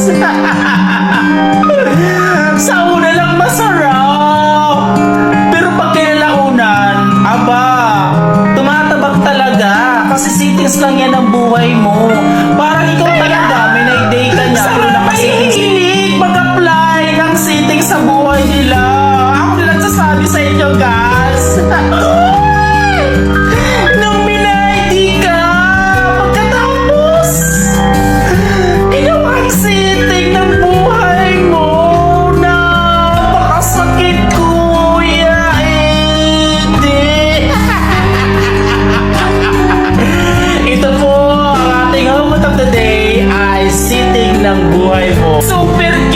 Sa una lang masarap. Super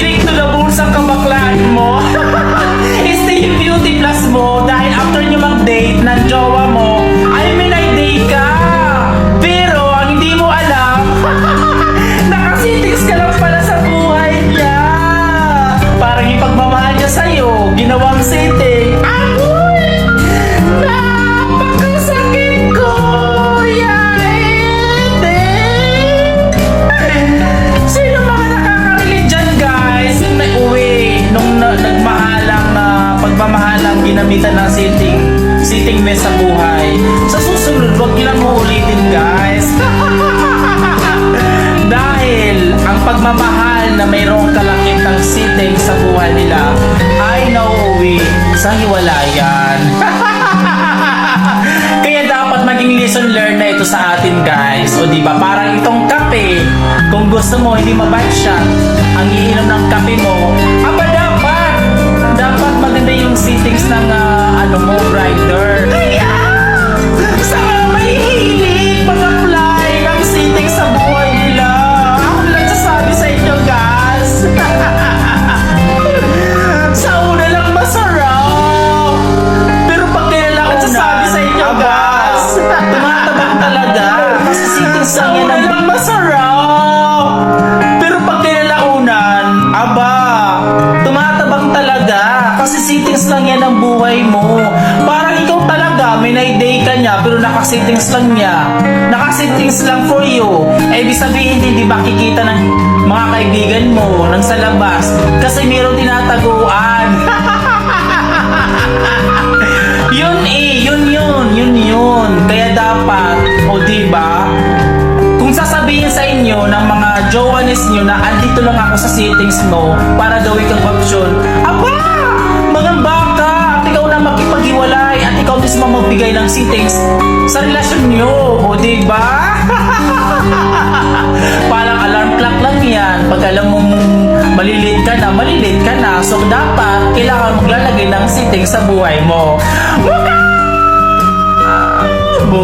pagmamahalang ginamitan ng sitting sitting mess sa buhay. Sa susunod, huwag nilang uulitin guys. Dahil ang pagmamahal na mayroong kalakip ng sitting sa buhay nila ay nauuwi sa hiwalayan. Kaya dapat maging lesson learned na ito sa atin guys. O di ba parang itong kape, kung gusto mo hindi mabad siya, ang iinom ng kape mo, dapat maganda yung settings ng ah, ano mo, grinder. Kaya, sa may hilig mag-apply ng settings sa buhay nila. Ako na nagsasabi sa inyo guys. sa una lang masarap. Pero pag kinalaunan, Nagsasabi sa inyo, guys. tumatabak talaga. Kasi sittings lang yan nakasittings lang niya. Nakasittings lang for you. Eh, ibig sabihin, hindi ba kikita ng mga kaibigan mo nang sa labas? Kasi mayroong tinataguan. yun eh, yun yun, yun yun. Kaya dapat, o di ba? Kung sasabihin sa inyo ng mga jowanes nyo na andito lang ako sa settings mo para gawin kang option, aba! Magbigay ng settings sa relasyon nyo, o di ba? Parang alarm clock lang yan. Pag alam mong malilit ka na, malilit ka na. So dapat, kailangan maglalagay ng settings sa buhay mo. Bo!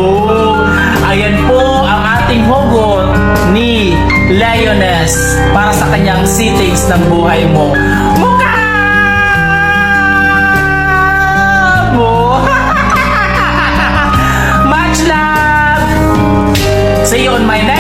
Ayan po ang ating hugot ni Leones para sa kanyang settings ng buhay mo. See you on my next